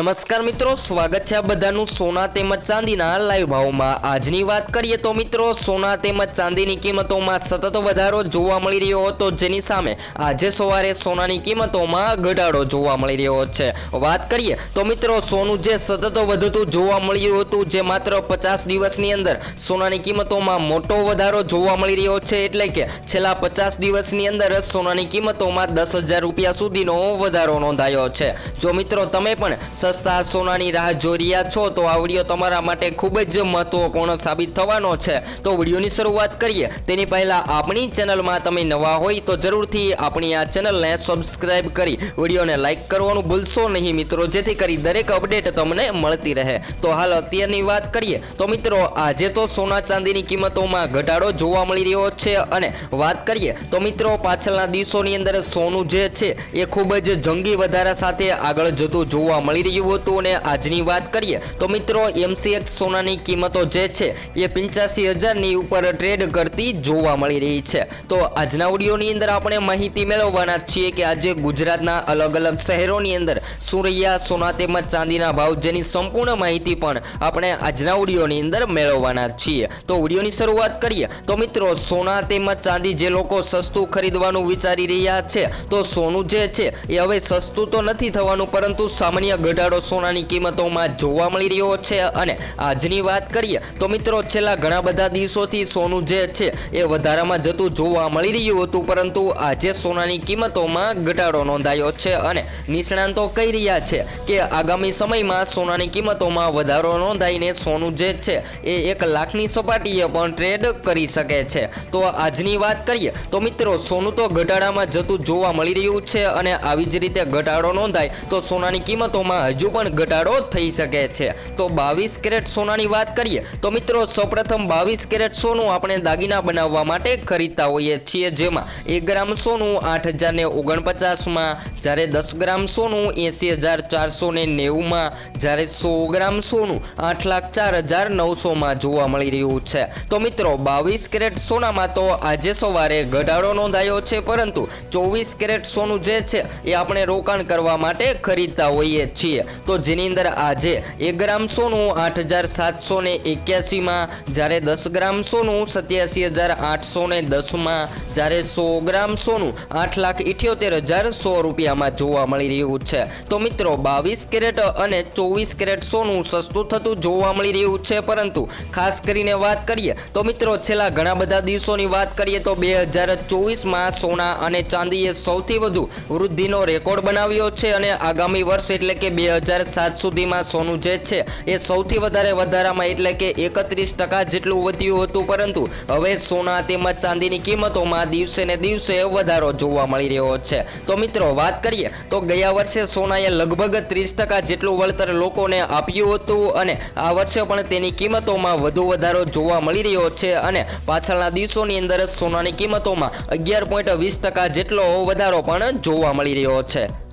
નમસ્કાર મિત્રો, સ્વાગત છે બધાનું સોના તેમજ ચાંદીના લાઈવ ભાવમાં. આજની વાત કરીએ તો મિત્રો, સોના તેમજ ચાંદીની કિંમતોમાં સતત વધારો જોવા મળી રહ્યો હતો, જેની સામે આજે સવારે સોનાની કિંમતોમાં ઘટાડો જોવા મળી રહ્યો છે. વાત કરીએ તો મિત્રો, સોનું જે સતત વધતું જોવા મળ્યું હતું, જે માત્ર પચાસ દિવસની અંદર સોનાની કિંમતોમાં મોટો વધારો જોવા મળી રહ્યો છે, એટલે કે છેલ્લા પચાસ દિવસની અંદર સોનાની કિંમતોમાં દસ હજાર રૂપિયા સુધીનો વધારો નોંધાયો છે. જો મિત્રો, તમે પણ સસ્તા સોનાની રાહ જોઈ રહ્યા છો, તો આ વીડિયો તમારા માટે ખૂબ જ મહત્વપૂર્ણ સાબિત થવાનો છે. તો વિડીયોની શરૂઆત કરીએ. તેની પહેલાં આપણી ચેનલમાં તમે નવા હોય તો જરૂરથી આપણી આ ચેનલને સબસ્ક્રાઇબ કરી વિડીયોને લાઇક કરવાનું ભૂલશો નહીં મિત્રો, જેથી કરી દરેક અપડેટ તમને મળતી રહે. તો હાલ અત્યારની વાત કરીએ. તો મિત્રો, આજે તો સોના ચાંદીની કિંમતોમાં ઘટાડો જોવા મળી રહ્યો છે અને વાત કરીએ, તો મિત્રો, પાછળના દિવસોની અંદર સોનું જે છે, એ ખૂબ જ જંગી વધારા સાથે આગળ જતું જોવા મળી રહ્યું હતું અને આજની વાત કરીએ. તો મિત્રો એમસીએક્સ સોનાની કિંમતો જે છે, એ પંચ્યાસી હજારની ઉપર ટ્રેડ કરતી જોવા મળી રહી છે. તો આજના ઓડિયોની અંદર આપણે માહિતી મેળવવાના છીએ કે આજે ગુજરાતના અલગ અલગ શહેરોની અંદર શું સોના તેમજ ચાંદીના ભાવ જેની સંપૂર્ણ માહિતી પણ આપણે આજના ઓડિયોની અંદર મેળવવાના છીએ. તો ઓડિયોની શરૂઆત કરીએ. તો મિત્રો, સોના તેમજ ચાંદી જે લોકો સસ્તું ખરીદવાનું વિચારી રહ્યા છે, તો સોનું જે છે, એ હવે સસ્તું તો નથી થવાનું, પરંતુ સામાન્ય ઘટાડો સોનાની કિંમતોમાં જોવા મળી રહ્યો છે અને આજની વાત કરીએ તો મિત્રો છેલ્લા ઘણા બધા દિવસોથી સોનું જે છે એ વધારામાં જતું જોવા મળી રહ્યું હતું, પરંતુ આજે સોનાની કિંમતોમાં ઘટાડો નોંધાયો છે અને નિષ્ણાંતો કહી રહ્યા છે કે આગામી સમયમાં સોનાની કિંમતોમાં વધારો નોંધાઈને સોનું જે છે એ એક લાખની સપાટીએ પણ ટ્રેડ કરી શકે છે. તો આજની વાત કરીએ તો મિત્રો સોનું તો ઘટાડામાં જતું જોવા મળી રહ્યું છે અને આવી જ રીતે ઘટાડો નોંધાય તો સોનાની કિંમતોમાં હજુ પણ ઘટાડો થઈ શકે છે. તો બાવીસ કેરેટ સોનાની વાત કરીએ, તો મિત્રો સૌપ્રથમ બાવીસ કેરેટ સોનું આપણે દાગીના બનાવવા માટે ખરીદતા હોઈએ છીએ. જેમાં એક ગ્રામ સોનું આઠ હજારને ઓગણપચાસમાં જ્યારે દસ ગ્રામ સોનું એંસી હજાર ચારસો ને નેવુંમાં જ્યારે સો ગ્રામ સોનું આઠ લાખ ચાર હજાર નવસોમાં જોવા મળી રહ્યું છે. તો મિત્રો બાવીસ કેરેટ સોનામાં તો આજે સવારે ઘટાડો નોંધાયો છે, પરંતુ ચોવીસ કેરેટ સોનું જે છે એ આપણે રોકાણ કરવા માટે ખરીદતા હોઈએ છીએ. તો જેની અંદર આજે એક ગ્રામ સોનું આઠ હજાર સાતસો ને એક્યાસીમાં જ્યારે દસ ગ્રામ સોનું સત્યાસી હજાર આઠસો ને દસમાં જ્યારે સો ગ્રામ સોનું આઠ લાખ ઇઠ્યોતેર હજાર સો રૂપિયામાં જોવા મળી રહ્યું છે. તો મિત્રો, બાવીસ કેરેટ અને ચોવીસ કેરેટ સોનું સસ્તું થતું જોવા મળી રહ્યું છે. પરંતુ ખાસ કરીને વાત કરીએ તો મિત્રો, છેલ્લા ઘણા બધા દિવસોની વાત કરીએ તો બે હજાર ચોવીસમાં સોના અને ચાંદીએ સૌથી વધુ વૃદ્ધિનો રેકોર્ડ બનાવ્યો છે અને આગામી વર્ષ એટલે કે બે હજાર સાત સુધીમાં સોનું જે છે એ સૌથી વધારે વધારામાં એટલે કે એકત્રીસ ટકા જેટલું વધ્યું હતું, પરંતુ હવે સોના તેમજ ચાંદીની કિંમતોમાં દિવસે ને દિવસે વધારો જોવા મળી રહ્યો છે. તો મિત્રો, વાત કરીએ, તો ગયા વર્ષે સોનાએ લગભગ ત્રીસ ટકા જેટલું વળતર લોકોને આપ્યું હતું અને આ વર્ષે પણ તેની કિંમતોમાં વધુ વધારો જોવા મળી રહ્યો છે અને પાછળના દિવસોની અંદર સોનાની કિંમતોમાં અગિયાર પોઈન્ટ વીસ ટકા જેટલો વધારો પણ જોવા મળી રહ્યો છે.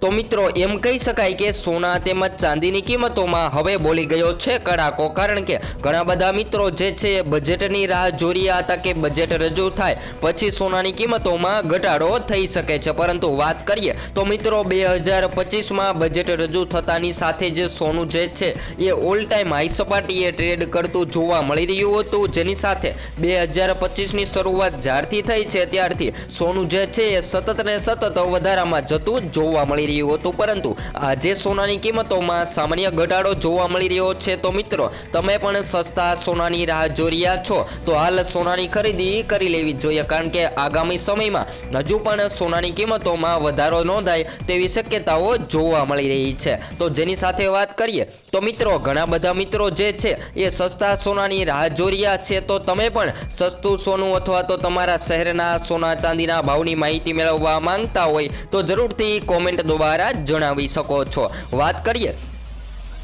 તો મિત્રો, એમ કહી શકાય કે સોના તેમજ ચાંદીની કિંમતોમાં હવે બોલી ગયો છે કડાકો. કારણ કે ઘણા બધા મિત્રો જે છે એ બજેટની રાહ જોઈ રહ્યા હતા કે બજેટ રજૂ થાય, પછી સોનાની કિંમતોમાં ઘટાડો થઈ શકે છે. પરંતુ વાત કરીએ તો મિત્રો, બે હજાર પચીસમાં બજેટ રજૂ થતાની સાથે જે સોનું જે છે, એ ઓલ ટાઈમ હાઈ સપાટીએ ટ્રેડ કરતું જોવા મળી રહ્યું હતું. જેની સાથે બે હજાર પચીસની શરૂઆત જ્યારથી થઈ છે, ત્યારથી સોનું જે છે, એ સતત ને સતત વધારામાં જતું જોવા મળી રહ્યું હતું. પરંતુ આજે સોનાની કિંમતોમાં સામાન્ય ઘટાડો જોવા મળી રહ્યો છે. તો મિત્રો, તમે પણ સસ્તા સોનાની રાહ જોઈ રહ્યા છો. તો હાલ સોનાની ખરીદી કરી લેવી જોઈએ, કારણ કે આગામી સમયમાં હજુ પણ સોનાની કિંમતોમાં વધારો નોંધાય તેવી શક્યતાઓ જોવા મળી રહી છે. તો જેની સાથે વાત કરીએ, તો મિત્રો, ઘણા બધા મિત્રો જે છે એ સસ્તા સોનાની રાહ જોઈ રહ્યા છે. તો તમે પણ સસ્તું સોનું અથવા તો તમારા શહેરના સોના ચાંદીના ભાવની માહિતી મેળવવા માંગતા હોય તો જરૂરથી કોમેન્ટ દ્વારા જણાવી શકો છો. વાત કરીએ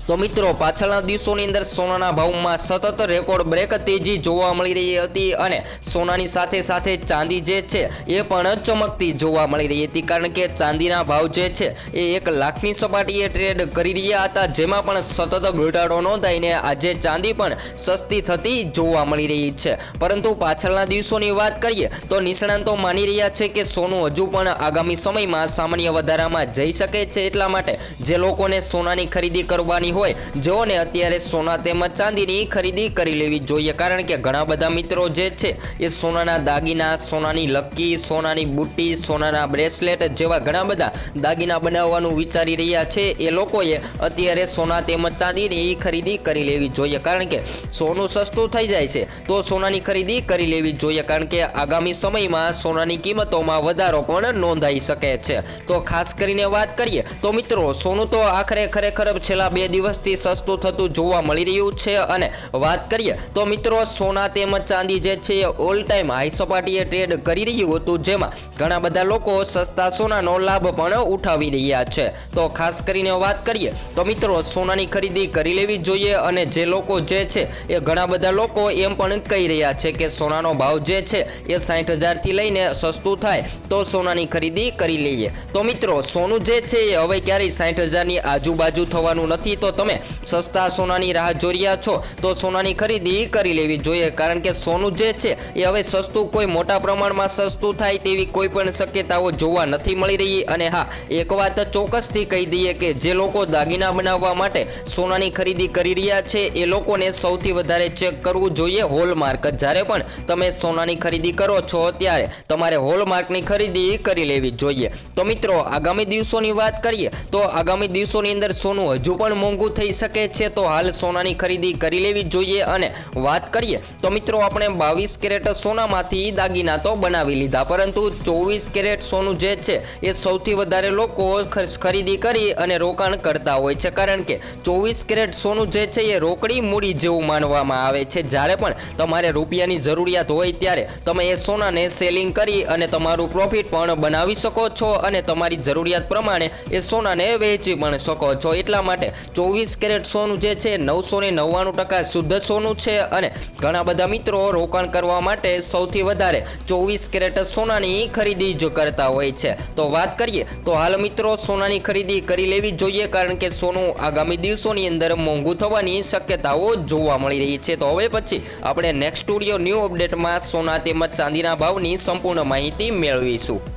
તો મિત્રો, પાછળના દિવસોની અંદર સોનાના ભાવમાં સતત રેકોર્ડ બ્રેક તેજી જોવા મળી રહી હતી અને સોનાની સાથે સાથે ચાંદી જે છે, એ પણ ચમકતી જોવા મળી રહી હતી. કારણ કે ચાંદીના ભાવ જે છે, એ એક લાખની સપાટીએ ટ્રેડ કરી રહ્યા હતા, જેમાં પણ સતત ઘટાડો નોંધાઈને આજે ચાંદી પણ સસ્તી થતી જોવા મળી રહી છે. પરંતુ પાછળના દિવસોની વાત કરીએ, તો નિષ્ણાંતો માની રહ્યા છે કે સોનું હજુ પણ આગામી સમયમાં સામાન્ય વધારામાં જઈ શકે છે. એટલા માટે જે લોકોને સોનાની ખરીદી કરવાની હોય. જેઓને અત્યારે સોના તેમજ ચાંદીની ખરીદી કરી લેવી જોઈએ. કારણ કે ઘણા બધા મિત્રો જે છે, એ સોનાના દાગીના, સોનાની લક્કી સોનાની બુટ્ટી, સોનાના બ્રેસલેટ જેવા ઘણા બધા દાગીના બનાવવાનું વિચારી રહ્યા છે. એ લોકોએ અત્યારે સોના તેમજ ચાંદીની ખરીદી કરી લેવી જોઈએ. કારણ કે સોનું સસ્તું થઈ જાય છે, તો સોનાની ખરીદી કરી લેવી જોઈએ. કારણ કે આગામી સમયમાં સોનાની કિંમતોમાં વધારો પણ નોંધાઈ શકે છે. તો ખાસ કરીને વાત કરીએ, તો મિત્રો, સોનું તો આખરે ખરેખર છેલ્લા બે દિવસથી સસ્તું થતું જોવા મળી રહ્યું છે અને વાત કરીએ તો મિત્રો સોના તેમજ ચાંદી જે છે એ ઓલ ટાઈમ હાઈ સપાટીએ ટ્રેડ કરી રહ્યું હતું, જેમાં ઘણા બધા લોકો સસ્તા સોનાનો લાભ પણ ઉઠાવી રહ્યા છે. તો ખાસ કરીને વાત કરીએ તો મિત્રો સોનાની ખરીદી કરી લેવી જોઈએ અને જે લોકો જે છે એ ઘણા બધા લોકો એમ પણ કહી રહ્યા છે કે સોનાનો ભાવ જે છે એ સાઠ હજારથી લઈને સસ્તું થાય તો સોનાની ખરીદી કરી લઈએ. તો મિત્રો સોનું જે છે એ હવે ક્યારેય સાઠ હજારની આજુબાજુ થવાનું નથી, તો તમે સસ્તા સોનાની રાહ જોઈ રહ્યા છો, તો સોનાની ખરીદી કરી લેવી જોઈએ. કારણ કે સોનું જે છે, એ હવે સસ્તું, કોઈ મોટા પ્રમાણમાં સસ્તું થાય તેવી કોઈ પણ શક્યતાઓ જોવા નથી મળી રહી. અને હા, એક વાત ચોક્કસથી કહી દઈએ કે જે લોકો દાગીના બનાવવા માટે સોનાની ખરીદી કરી રહ્યા છે, એ લોકોને સૌથી વધારે ચેક કરવું જોઈએ હોલમાર્ક. જ્યારે પણ તમે સોનાની ખરીદી કરો છો, ત્યારે તમારે હોલમાર્કની ખરીદી કરી લેવી જોઈએ. તો મિત્રો, આગામી દિવસોની વાત કરીએ, તો આગામી દિવસોની અંદર સોનું હજુ પણ મોંઘું થઈ શકે છે, તો હાલ સોનાની ખરીદી કરી લેવી જોઈએ. અને વાત કરીએ, તો મિત્રો આપણે બાવીસ કેરેટ સોનામાંથી દાગીના તો બનાવી લીધા. પરંતુ ચોવીસ કેરેટ સોનું જે છે, એ સૌથી વધારે લોકો ખરીદી કરી અને રોકાણ કરતા હોય છે. કારણ કે ચોવીસ કેરેટ સોનું જે છે, એ રોકડી મૂડી જેવું માનવામાં આવે છે. જ્યારે પણ તમારે રૂપિયાની જરૂરિયાત હોય ત્યારે તમે એ સોનાને સેલિંગ કરી અને તમારું પ્રોફિટ પણ બનાવી શકો છો અને તમારી જરૂરિયાત પ્રમાણે એ સોનાને વેચી પણ શકો છો. એટલા માટે ચોવીસ કેરેટ સોનું જે છે, નવસો ને નવ્વાણું ટકા શુદ્ધ સોનું છે અને ઘણા બધા મિત્રો રોકાણ કરવા માટે સૌથી વધારે ચોવીસ કેરેટ સોનાની ખરીદી જો કરતા હોય છે. તો વાત કરીએ, તો હાલ મિત્રો સોનાની ખરીદી કરી લેવી જોઈએ કારણ કે સોનું આગામી દિવસોની અંદર મોંઘું થવાની શક્યતાઓ જોવા મળી રહી છે. તો હવે પછી આપણે નેક્સ્ટ સ્ટુડિયો ન્યૂ અપડેટમાં સોના તેમજ ચાંદીના ભાવની સંપૂર્ણ માહિતી મેળવીશું.